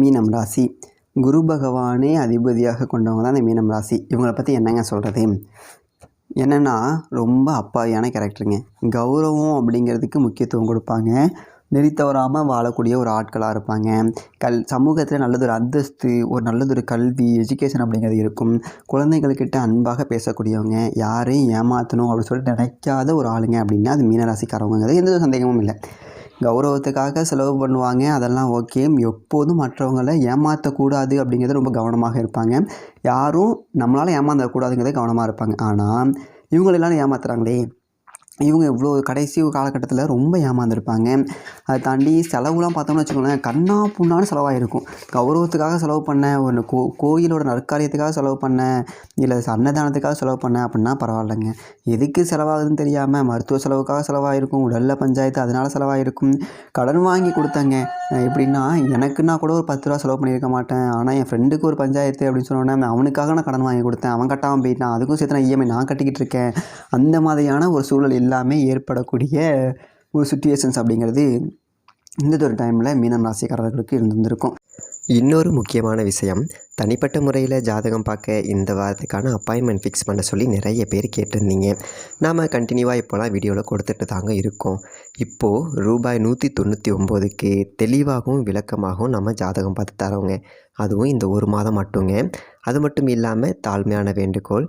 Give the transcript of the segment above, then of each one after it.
மீனம் ராசி. குரு பகவானே அதிபதியாக கொண்டவங்க தான் இந்த மீனம் ராசி. இவங்களை பற்றி என்னங்க சொல்கிறது என்னென்னா ரொம்ப அப்பாவியான கேரக்டருங்க. கௌரவம் அப்படிங்கிறதுக்கு முக்கியத்துவம் கொடுப்பாங்க. நெறி தவறாமல் வாழக்கூடிய ஒரு ஆட்களாக இருப்பாங்க. கல் சமூகத்தில் நல்லதொரு அந்தஸ்து ஒரு நல்லதொரு கல்வி எஜுகேஷன் அப்படிங்கிறது இருக்கும். குழந்தைகள்கிட்ட அன்பாக பேசக்கூடியவங்க. யாரையும் ஏமாற்றணும் அப்படின்னு சொல்லிட்டு நினைக்காத ஒரு ஆளுங்க அப்படின்னா அது மீனராசிக்காரவங்கிறது எந்த ஒரு சந்தேகமும் இல்லை. கௌரவத்துக்காக செலவு பண்ணுவாங்க. அதெல்லாம் ஓகே எப்போதும் மற்றவங்களை ஏமாற்றக்கூடாது அப்படிங்கிறது ரொம்ப கவனமாக இருப்பாங்க. யாரும் நம்மளால் ஏமாந்துடக்கூடாதுங்கிறத கவனமாக இருப்பாங்க. ஆனால் இவங்களெல்லாம் ஏமாத்துறாங்களே. இவங்க இவ்வளோ கடைசி காலகட்டத்தில் ரொம்ப ஏமாந்துருப்பாங்க. அதை தாண்டி செலவுலாம் பார்த்தோம்னு வச்சுக்கோங்களேன் கண்ணா புண்ணான்னு செலவாயிருக்கும். கௌரவத்துக்காக செலவு பண்ண ஒரு கோ கோயிலோட நற்காரியத்துக்காக செலவு பண்ண இல்லை அன்னதானத்துக்காக செலவு பண்ண அப்படின்னா பரவாயில்லைங்க. எதுக்கு செலவாகுதுன்னு தெரியாமல் மருத்துவ செலவுக்காக செலவாயிருக்கும் உடல்ல பஞ்சாயத்து அதனால் செலவாயிருக்கும். கடன் வாங்கி கொடுத்தங்க. எப்படின்னா எனக்குன்னா கூட ஒரு பத்து ரூபா செலவு பண்ணியிருக்க மாட்டேன். ஆனால் என் ஃப்ரெண்டுக்கு ஒரு பஞ்சாயத்து அப்படின்னு சொன்னோன்னே அவனுக்காக நான் கடன் வாங்கி கொடுத்தேன். அவன் கட்டாமல் போயிட்டான். அதுக்கும் சேர்த்து நான் இஎம்ஐ நான் கட்டிக்கிட்டு இருக்கேன். அந்த மாதிரியான ஒரு சூழல் எல்லாமே ஏற்படக்கூடிய ஒரு சுச்சுவேஷன்ஸ் அப்படிங்கிறது இந்த ஒரு டைமில் மீனம் ராசிக்காரர்களுக்கு இருந்திருக்கும் இன்னொரு முக்கியமான விஷயம் தனிப்பட்ட முறையில் ஜாதகம் பார்க்க இந்த வாரத்துக்கான அப்பாயின்மெண்ட் ஃபிக்ஸ் பண்ண சொல்லி நிறைய பேர் கேட்டிருந்தீங்க. நாம் கண்டினியூவாக இப்போலாம் வீடியோவில் கொடுத்துட்டு தாங்க இருக்கோம். இப்போது ரூபாய் நூற்றி தொண்ணூற்றி ஒம்போதுக்கு தெளிவாகவும் விளக்கமாகவும் நம்ம ஜாதகம் பார்த்து தரோங்க. அதுவும் இந்த ஒரு மாதம் மட்டுங்க. அது மட்டும் இல்லாமல் தாழ்மையான வேண்டுகோள்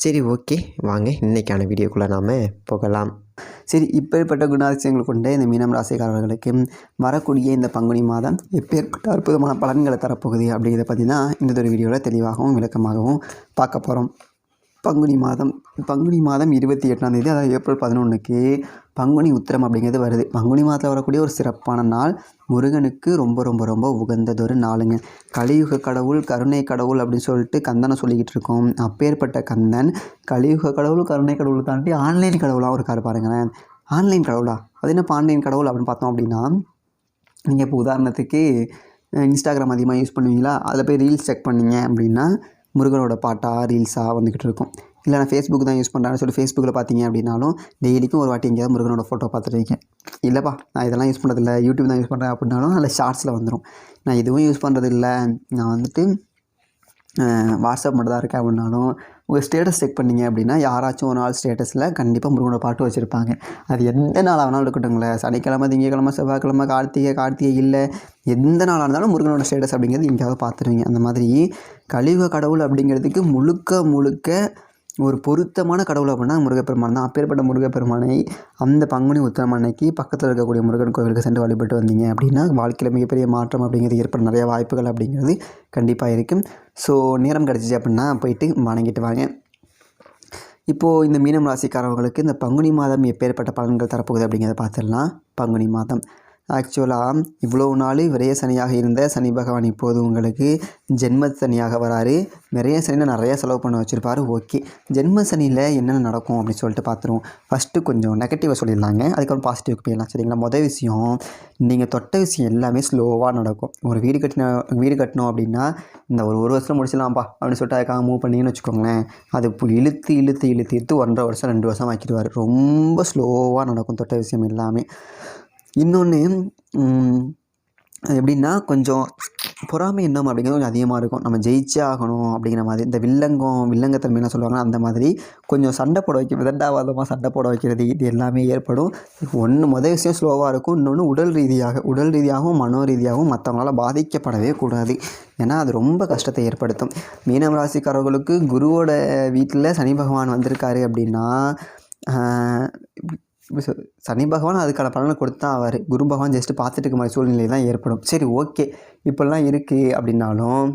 சரி ஓகே. வாங்க இன்றைக்கான வீடியோக்குள்ளே நாம் போகலாம். சரி இப்பேற்பட்ட குணாதிசயங்கள் கொண்ட இந்த மீனம் ராசிக்காரர்களுக்கு வரக்கூடிய இந்த பங்குனி மாதம் எப்பேற்பட்ட அற்புதமான பலன்களை தரப்போகுது அப்படிங்கிறத பற்றி தான் இந்த ஒரு வீடியோவில் தெளிவாகவும் விளக்கமாகவும் பார்க்க போகிறோம் பங்குனி மாதம் பங்குனி மாதம் இருபத்தி எட்டாம் தேதி அதாவது ஏப்ரல் பதினொன்றுக்கு பங்குனி உத்திரம் அப்படிங்கிறது வருது. பங்குனி மாதத்தில் வரக்கூடிய ஒரு சிறப்பான நாள் முருகனுக்கு ரொம்ப ரொம்ப ரொம்ப உகந்ததொரு நாளுங்க. கலியுக கடவுள் கருணை கடவுள் அப்படின்னு சொல்லிட்டு கந்தனை சொல்லிக்கிட்டு இருக்கோம். அப்பேற்பட்ட கந்தன் கலியுக கடவுள் கருணை கடவுள் தாண்டி ஆன்லைன் கடவுளாக இருக்கார் பாருங்களேன். ஆன்லைன் கடவுளா? அது என்ன ஆன்லைன் கடவுள் அப்படின்னு பார்த்தோம் அப்படின்னா நீங்கள் இப்போ உதாரணத்துக்கு இன்ஸ்டாகிராம் அதிகமாக யூஸ் பண்ணுவீங்களா? அதில் போய் ரீல்ஸ் செக் பண்ணீங்க அப்படின்னா முருகனோட பாட்டாக ரீல்ஸாக வந்துக்கிட்டு இருக்கும் இல்லை நான் ஃபேஸ்புக் தான் யூஸ் பண்ணுறேன்னு சொல்லி ஃபேஸ்புக்கில் பார்த்தீங்க அப்படின்னாலும் டெய்லிக்கும் ஒரு வாட்டி எங்கேயாவது முருகனோட ஃபோட்டோ பார்த்துருக்கேன் இல்லைப்பா நான் இதெல்லாம் யூஸ் பண்ணுறதில்ல யூடியூப் தான் யூஸ் பண்ணுறேன் அப்படின்னாலும் அதில் ஷார்ட்ஸில் வந்துடும் நான் எதுவும் யூஸ் பண்ணுறதில்ல நான் வந்துட்டு வாட்ஸ்அப் மட்டும் தான் இருக்கேன் அப்படின்னாலும் உங்கள் ஸ்டேட்டஸ் செக் பண்ணீங்க அப்படின்னா யாராச்சும் ஒரு நாள் ஸ்டேட்டஸில் கண்டிப்பாக முருகனோட பாட்டு வச்சுருப்பாங்க. அது எந்த நாளாக வேணாலும் இருக்கட்டுங்களேன் சனிக்கிழமை திங்கக்கிழமை செவ்வாய்க்கிழமை கார்த்திகை கார்த்திகை இல்லை. எந்த நாளாக இருந்தாலும் முருகனோட ஸ்டேட்டஸ் அப்படிங்கிறது எங்கேயாவது பார்த்துருவீங்க. அந்த மாதிரி கலியுக கடவுள் அப்படிங்கிறதுக்கு முழுக்க முழுக்க ஒரு பொருத்தமான கடவுள் அப்படின்னா முருகப்பெருமான் தான். அப்பேற்பட்ட முருகப்பெருமானை அந்த பங்குனி உத்திரம் அன்னைக்கு பக்கத்தில் இருக்கக்கூடிய முருகன் கோவிலுக்கு சென்று வழிபட்டு வந்தீங்க அப்படின்னா வாழ்க்கையில் மிகப்பெரிய மாற்றம் அப்படிங்கிறது ஏற்பட நிறைய வாய்ப்புகள் அப்படிங்கிறது கண்டிப்பாக இருக்கும். ஸோ நேரம் கிடச்சிச்சு அப்படின்னா போயிட்டு வணங்கிட்டு வாங்க. இப்போது இந்த மீனம் ராசிக்காரவங்களுக்கு இந்த பங்குனி மாதம் எப்பேற்பட்ட பலன்கள் தரப்போகுது அப்படிங்கிறத பார்த்துடலாம். பங்குனி மாதம். ஆக்சுவலாக இவ்வளோ நாள் விரைய சனியாக இருந்த சனி பகவான் இப்போது உங்களுக்கு ஜென்ம சனியாக வராரு. விரைய சனியில் நிறைய செலவு பண்ண வச்சுருப்பாரு. ஓகே. ஜென்ம சனியில் என்னென்ன நடக்கும் அப்படின்னு சொல்லிட்டு பார்த்துருவோம் ஃபஸ்ட்டு கொஞ்சம் நெகட்டிவாக சொல்லிடலாங்க. அதுக்கப்புறம் பாசிட்டிவ்க்கு போயிடலாம். சரிங்களா? மொதல் விஷயம் நீங்கள் தொட்ட விஷயம் எல்லாமே ஸ்லோவாக நடக்கும். ஒரு வீடு கட்டின வீடு கட்டணும் அப்படின்னா இந்த ஒரு ஒரு வருஷம் முடிச்சிடலாம்ப்பா அப்படின்னு சொல்லிட்டு அதுக்காக மூவ் பண்ணிங்கன்னு வச்சுக்கோங்களேன் அது இப்போ இழுத்து இழுத்து இழுத்து இழுத்து ஒன்றரை வருஷம் ரெண்டு வருஷம் ஆக்கிடுவார். ரொம்ப ஸ்லோவாக நடக்கும் தொட்ட விஷயம் எல்லாமே. இன்னொன்று எப்படின்னா கொஞ்சம் பொறாமை எண்ணம் அப்படிங்கிறது கொஞ்சம் அதிகமாக இருக்கும். நம்ம ஜெயிச்சே ஆகணும் அப்படிங்கிற மாதிரி. இந்த வில்லங்கம் வில்லங்கத்தன்மைலாம் சொல்லுவாங்கன்னா அந்த மாதிரி கொஞ்சம் சண்டை போட வைக்க விதண்டாவாதமாக சண்டை போட வைக்கிறது இது எல்லாமே ஏற்படும். ஒன்று மொதல் விஷயம் ஸ்லோவாக இருக்கும் இன்னொன்று உடல் ரீதியாக உடல் ரீதியாகவும் மனோ ரீதியாகவும் மற்றவங்களால் பாதிக்கப்படவே கூடாது. ஏன்னா அது ரொம்ப கஷ்டத்தை ஏற்படுத்தும். மீனம் ராசிக்காரர்களுக்கு குருவோட வீட்டில் சனி பகவான் வந்திருக்காரு அப்படின்னா சனி பகவான் அதுக்கான பலனை கொடுத்து தான் ஆவார். குரு பகவான் ஜஸ்ட்டு பார்த்துட்டு இருக்க மாதிரி சூழ்நிலை தான் ஏற்படும். சரி ஓகே இப்படிலாம் இருக்குது அப்படின்னாலும்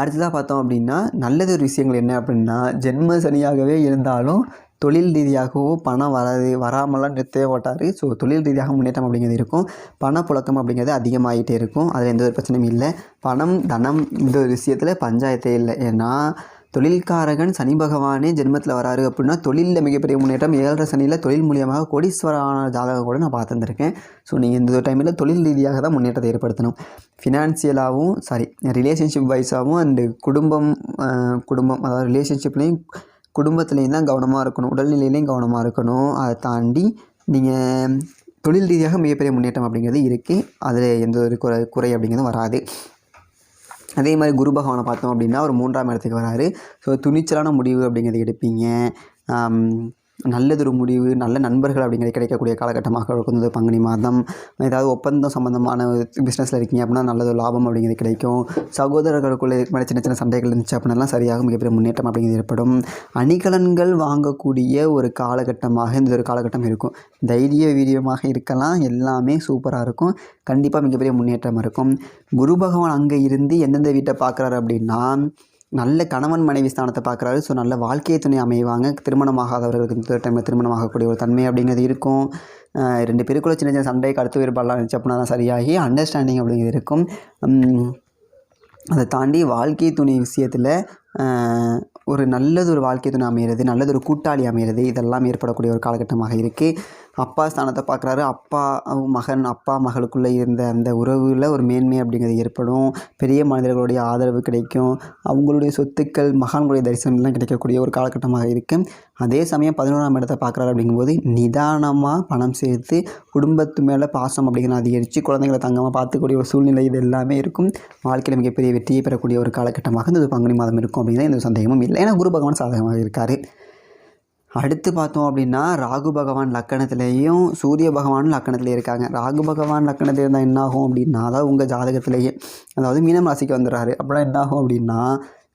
அடுத்ததாக பார்த்தோம் அப்படின்னா நல்லது ஒரு விஷயங்கள் என்ன அப்படின்னா ஜென்ம சனியாகவே இருந்தாலும் தொழில் ரீதியாகவோ பணம் வராது வராமலாம் நிறுத்தவே ஓட்டார் ஸோ தொழில் ரீதியாக முன்னேற்றம் அப்படிங்கிறது இருக்கும். பணப்புழக்கம் அப்படிங்கிறது அதிகமாகிட்டே இருக்கும். அதில் எந்த ஒரு பிரச்சனையும் இல்லை. பணம் தனம் இந்த ஒரு விஷயத்தில் பஞ்சாயத்தே இல்லை. ஏன்னா தொழில்காரகன் சனி பகவானே ஜென்மத்தில் வராரு அப்படின்னா தொழிலில் மிகப்பெரிய முன்னேற்றம் ஏழரை சனியில் தொழில் மூலியமாக கோடீஸ்வரான ஜாதகம் கூட நான் பார்த்துருந்துருக்கேன். ஸோ நீங்கள் இந்த டைமில் தொழில் ரீதியாக தான் முன்னேற்றத்தை ஏற்படுத்தணும். ஃபினான்சியலாகவும் சாரி ரிலேஷன்ஷிப் வைஸாகவும் அண்டு குடும்பம் குடும்பம் அதாவது ரிலேஷன்ஷிப்லேயும் குடும்பத்துலேயும் தான் கவனமாக இருக்கணும். உடல்நிலையிலையும் கவனமாக இருக்கணும். அதை தாண்டி நீங்கள் தொழில் ரீதியாக மிகப்பெரிய முன்னேற்றம் அப்படிங்கிறது இருக்குது அதில் எந்த ஒரு குறை குறை அப்படிங்கிறதும் வராது. அதே மாதிரி குரு பகவானை பார்த்தோம் அப்படின்னா ஒரு மூன்றாம் இடத்துக்கு வராரு. ஸோ துணிச்சலான முடிவு அப்படிங்கிறது எடுப்பீங்க. நல்லதொரு முடிவு நல்ல நண்பர்கள் அப்படிங்கிறது கிடைக்கக்கூடிய காலகட்டமாக இருக்கும் இந்த பங்குனி மாதம். ஏதாவது ஒப்பந்தம் சம்மந்தமான பிஸ்னஸில் இருக்கீங்க அப்படின்னா நல்லது லாபம் அப்படிங்கிறது கிடைக்கும். சகோதரர்களுக்குள்ளே இதுக்கு சின்ன சின்ன சண்டைகள் இருந்துச்சு அப்படின்னாலாம் சரியாக மிகப்பெரிய முன்னேற்றம் அப்படிங்கிறது ஏற்படும். அணிகலன்கள் வாங்கக்கூடிய ஒரு காலகட்டமாக இந்த ஒரு காலகட்டம் இருக்கும். தைரிய வீரியமாக இருக்கலாம். எல்லாமே சூப்பராக இருக்கும். கண்டிப்பாக மிகப்பெரிய முன்னேற்றம் இருக்கும். குரு பகவான் அங்கே இருந்து எந்தெந்த வீட்டை பார்க்குறாரு அப்படின்னா நல்ல கணவன் மனைவி ஸ்தானத்தை பார்க்குறாரு. ஸோ நல்ல வாழ்க்கையை துணை அமைவாங்க. திருமணமாகாதவர்களுக்கு இந்த டைமில் திருமணமாகக்கூடிய ஒரு தன்மை அப்படிங்கிறது இருக்கும். ரெண்டு பேருக்குள்ள சின்ன சின்ன சண்டை கருத்து வேறுபாடெலாம் இருந்துச்சு அப்படின்னா தான் சரியாகி அண்டர்ஸ்டாண்டிங் அப்படிங்கிறது இருக்கும். அதை தாண்டி வாழ்க்கை துணை விஷயத்தில் ஒரு நல்லது ஒரு வாழ்க்கை துணை அமைகிறது நல்லது ஒரு கூட்டாளி அமைகிறது இதெல்லாம் ஏற்படக்கூடிய ஒரு காலகட்டமாக இருக்குது அப்பா ஸ்தானத்தை பார்க்குறாரு. அப்பா மகன் அப்பா மகளுக்குள்ளே இருந்த அந்த உறவில் ஒரு மேன்மை அப்படிங்கிறது ஏற்படும். பெரிய மனிதர்களுடைய ஆதரவு கிடைக்கும். அவங்களுடைய சொத்துக்கள் மகான்களுடைய தரிசனம்லாம் கிடைக்கக்கூடிய ஒரு காலகட்டமாக இருக்குது அதே சமயம் பதினோராம் இடத்தை பார்க்குறாரு அப்படிங்கும்போது நிதானமாக பணம் சேர்த்து குடும்பத்து மேலே பாசம் அப்படிங்கிறத அதிகரித்து குழந்தைங்களை தங்கமாக பார்த்துக்கூடிய ஒரு சூழ்நிலை இது எல்லாமே இருக்கும். வாழ்க்கையில் மிகப்பெரிய வெற்றியை பெறக்கூடிய ஒரு காலகட்டமாக இந்த பங்குனி மாதம் இருக்கும் அப்படிங்கிற எந்த சந்தேகமும் இல்லை. ஏன்னா குரு பகவான் சாதகமாக இருக்கார். அடுத்து பார்த்தோம் அப்படின்னா ராகு பகவான் லக்கணத்திலேயும் சூரிய பகவான் லக்கணத்தில் இருக்காங்க. ராகு பகவான் லக்கணத்தில் இருந்தால் என்னாகும் அப்படின்னா அதாவது உங்கள் ஜாதகத்திலேயே அதாவது மீனம் ராசிக்கு வந்துடுறாரு. அப்படின்னா என்னாகும் அப்படின்னா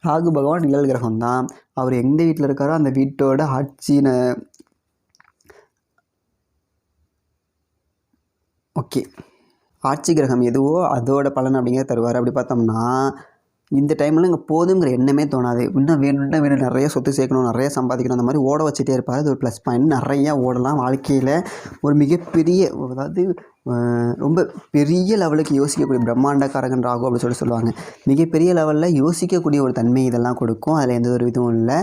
ராகு பகவான் நிழல் கிரகம் தான். அவர் எந்த வீட்டில் இருக்காரோ அந்த வீட்டோட ஆட்சின ஓகே. ஆட்சி கிரகம் எதுவோ அதோட பலன் அப்படிங்கிறத தருவார். அப்படி பார்த்தோம்னா இந்த டைமில் இங்கே போதுங்கிற எண்ணமே தோணாது. இன்னும் வேணும்னா வேணும் நிறைய சொத்து சேர்க்கணும் நிறைய சம்பாதிக்கணும் அந்த மாதிரி ஓட வச்சுட்டே இருப்பார். அது ஒரு ப்ளஸ் பாயிண்ட் நிறையா ஓடலாம் வாழ்க்கையில். ஒரு மிகப்பெரிய அதாவது ரொம்ப பெரிய லெவலுக்கு யோசிக்கக்கூடிய பிரம்மாண்டக்காரகன் ராகு அப்படின்னு சொல்லி சொல்லுவாங்க. மிகப்பெரிய லெவலில் யோசிக்கக்கூடிய ஒரு தன்மை இதெல்லாம் கொடுக்கும். அதில் எந்த ஒரு இதுவும் இல்லை.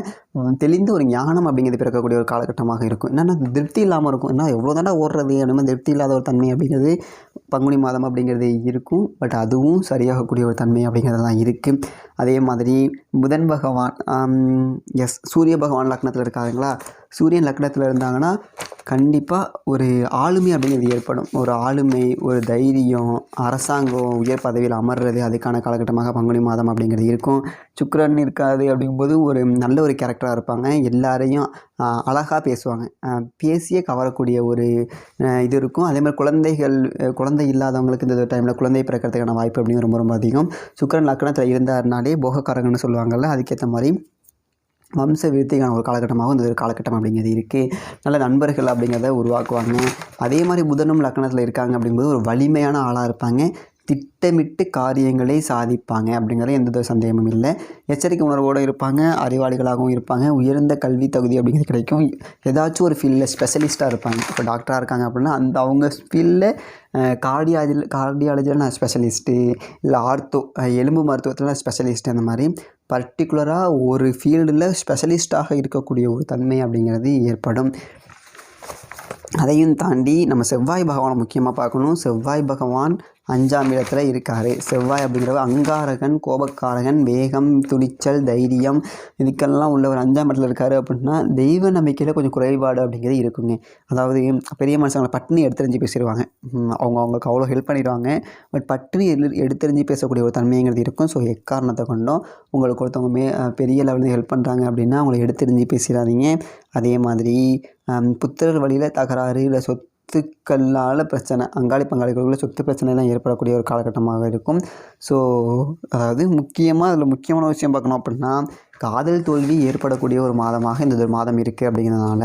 தெளிந்த ஒரு ஞானம் அப்படிங்கிறது பிறக்கக்கூடிய ஒரு காலகட்டமாக இருக்கும். என்னென்னா திருப்தி இல்லாமல் இருக்கும். என்ன எவ்வளோ தாண்டா ஓடுறது? அந்த திருப்தி இல்லாத ஒரு தன்மை அப்படிங்கிறது பங்குனி மாதம் அப்படிங்கிறது இருக்கும். பட் அதுவும் சரியாகக்கூடிய ஒரு தன்மை அப்படிங்கிறதெல்லாம் இருக்குது அதே மாதிரி புதன் பகவான் எஸ் சூரிய பகவான் லக்னத்தில் இருக்காங்களா சூரியன் லக்னத்தில் இருந்தாங்கன்னா கண்டிப்பாக ஒரு ஆளுமை அப்படிங்கிறது ஏற்படும். ஒரு ஆளுமை ஒரு தைரியம் அரசாங்கம் உயர் பதவியில் அமர்றது அதுக்கான காலகட்டமாக பங்குனி மாதம் அப்படிங்கிறது இருக்கும். சுக்கரன் இருக்காது அப்படிங்கும்போது ஒரு நல்ல ஒரு கேரக்டராக இருப்பாங்க. எல்லாரையும் அழகாக பேசுவாங்க. பேசியே கவரக்கூடிய ஒரு இது இருக்கும். அதே மாதிரி குழந்தைகள் குழந்தை இல்லாதவங்களுக்கு இந்த டைமில் குழந்தை பிறக்கிறதுக்கான வாய்ப்பு அப்படிங்கிறது ரொம்ப ரொம்ப அதிகம். சுக்கரன் லக்கணத்தில் இருந்தாருனாலே போகக்காரங்கன்னு சொல்லுவாங்கள்ல அதுக்கேற்ற மாதிரி வம்ச விருத்திக்கான ஒரு காலகட்டமாகவும் இந்த ஒரு காலகட்டம் அப்படிங்கிறது இருக்குது நல்ல நண்பர்கள் அப்படிங்கிறத உருவாக்குவாங்க. அதே மாதிரி புதனும் லக்கணத்தில் இருக்காங்க அப்படிங்கும்போது ஒரு வலிமையான ஆளாக இருப்பாங்க. திட்டமிட்டு காரியங்களை சாதிப்பாங்க அப்படிங்கிற எந்த ஒரு சந்தேகமும் இல்லை. எச்சரிக்கை உணர்வோடு இருப்பாங்க அறிவாளிகளாகவும் இருப்பாங்க உயர்ந்த கல்வி தகுதி அப்படிங்கிறது கிடைக்கும். ஏதாச்சும் ஒரு ஃபீல்டில் ஸ்பெஷலிஸ்ட்டாக இருப்பாங்க. இப்போ டாக்டராக இருக்காங்க அப்படின்னா அந்த அவங்க ஃபீல்டில் கார்டியாலஜி கார்டியாலஜியில் நான் ஸ்பெஷலிஸ்ட்டு இல்லை ஆர்த்தோ எலும்பு மருத்துவத்தில் நான் ஸ்பெஷலிஸ்ட்டு அந்த மாதிரி. பர்டிகுலராக ஒரு ஃபீல்டில் ஸ்பெஷலிஸ்ட்டாக இருக்கக்கூடிய ஒரு தன்மை அப்படிங்கிறது ஏற்படும். அதையும் தாண்டி நம்ம செவ்வாய் பகவானை முக்கியமாக பார்க்கணும். செவ்வாய் பகவான் அஞ்சாம் இடத்துல இருக்கார். செவ்வாய் அப்படிங்கிறவர் அங்காரகன் கோபக்காரகன் வேகம் துணிச்சல் தைரியம் இதுக்கெல்லாம் உள்ளவர். அஞ்சாம் இடத்துல இருக்கார் அப்படின்னா தெய்வ நம்பிக்கையில் கொஞ்சம் குறைபாடு அப்படிங்கிறது இருக்குங்க. அதாவது பெரிய மனுஷங்களை பட்டினி எடுத்துரிஞ்சு பேசிடுவாங்க. அவங்க அவங்களுக்கு அவ்வளோ ஹெல்ப் பண்ணிடுவாங்க. பட் பட்டினி எடு எடுத்தறிஞ்சு பேசக்கூடிய ஒரு தன்மைங்கிறது இருக்கும். ஸோ எக்காரணத்தை கொண்டும் உங்களுக்கு ஒருத்தவங்க மே பெரிய லெவலில் ஹெல்ப் பண்ணுறாங்க அப்படின்னா அவங்களை எடுத்தறிஞ்சு பேசிடாதீங்க அதே மாதிரி புத்திரர் வழியில் தகராறு இல்லை சொத்து சொத்துக்களால் பிரச்சனை. அங்காளி பங்காளிகளுக்குள்ள சொத்து பிரச்சனைலாம் ஏற்படக்கூடிய ஒரு காலகட்டமாக இருக்கும். ஸோ அதாவது முக்கியமாக அதில் முக்கியமான விஷயம் பார்க்கணும் அப்படின்னா காதல் தோல்வி ஏற்படக்கூடிய ஒரு மாதமாக இந்த ஒரு மாதம் இருக்குது அப்படிங்கிறதுனால.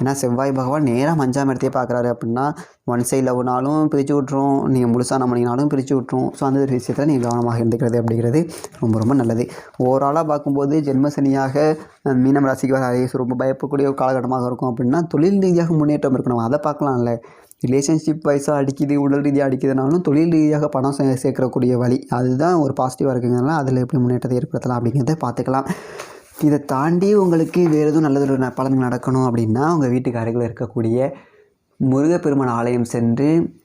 ஏன்னா செவ்வாய் பகவான் நேராக அஞ்சாம் இடத்தையே பார்க்குறாரு அப்படின்னா ஒன் சைட் லவ்னாலும் பிரித்து விட்ரும் நீங்கள் முழுசாக நம்பினாலும் பிரித்து விட்ரும் ஸோ அந்த ஒரு விஷயத்தில் நீங்கள் கவனமாக இருந்துக்கிறது அப்படிங்கிறது ரொம்ப ரொம்ப நல்லது. ஓவராலாக பார்க்கும்போது ஜென்மசனியாக மீனம் ராசிக்கு வர அதே ரொம்ப பயப்படக்கூடிய ஒரு காலகட்டமாக இருக்கும் அப்படின்னா தொழில் ரீதியாக முன்னேற்றம் இருக்கணும். அதை பார்க்கலாம்ல. ரிலேஷன்ஷிப் வைஸாக அடிக்குது உடல் ரீதியாக அடிக்குதுனாலும் தொழில் ரீதியாக பணம் சே சேர்க்கக்கூடிய வழி. அதுதான் ஒரு பாசிட்டிவாக இருக்குங்கிறனால அதில் எப்படி முன்னேற்றத்தை ஏற்படுத்தலாம் அப்படிங்கிறத பார்த்துக்கலாம். இதை தாண்டி உங்களுக்கு வேறு எதுவும் நல்லது ந- பலன் நடக்கணும் அப்படின்னா உங்கள் வீட்டுக்கு அருகில் இருக்கக்கூடிய முருகப்பெருமான் ஆலயம் சென்று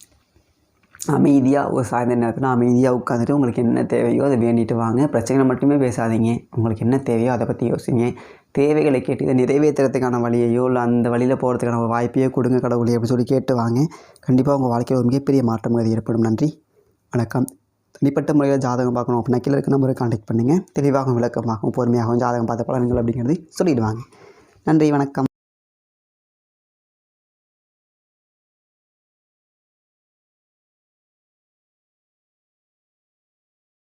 அமைதியாக ஒரு சாயந்தர நேரத்தில் அமைதியாக உட்காந்துட்டு உங்களுக்கு என்ன தேவையோ அதை வேண்டிட்டு வாங்க. பிரச்சனை மட்டுமே பேசாதீங்க. உங்களுக்கு என்ன தேவையோ அதை பற்றி யோசிங்க. தேவைகளை கேட்டு இதை நிறைவேற்றுறதுக்கான வழியையோ இல்லை அந்த வழியில் போகிறதுக்கான ஒரு வாய்ப்பையோ கொடுங்க கடவுளே அப்படின்னு சொல்லி கேட்டு வாங்க. கண்டிப்பாக உங்கள் வாழ்க்கையில் ஒரு மிகப்பெரிய மாற்றம் அது ஏற்படும். நன்றி. வணக்கம். தனிப்பட்ட முறையில் ஜாதகம் பார்க்கணும் அப்படின்னா கீழே இருக்க நம்பரை கான்டாக்ட் பண்ணுங்கள் தெளிவாகவும் விளக்கமாகவும் பொறுமையாகவும் ஜாதகம் பார்த்த பலன்கள் அப்படிங்கிறது சொல்லிவிடுவாங்க நன்றி வணக்கம்.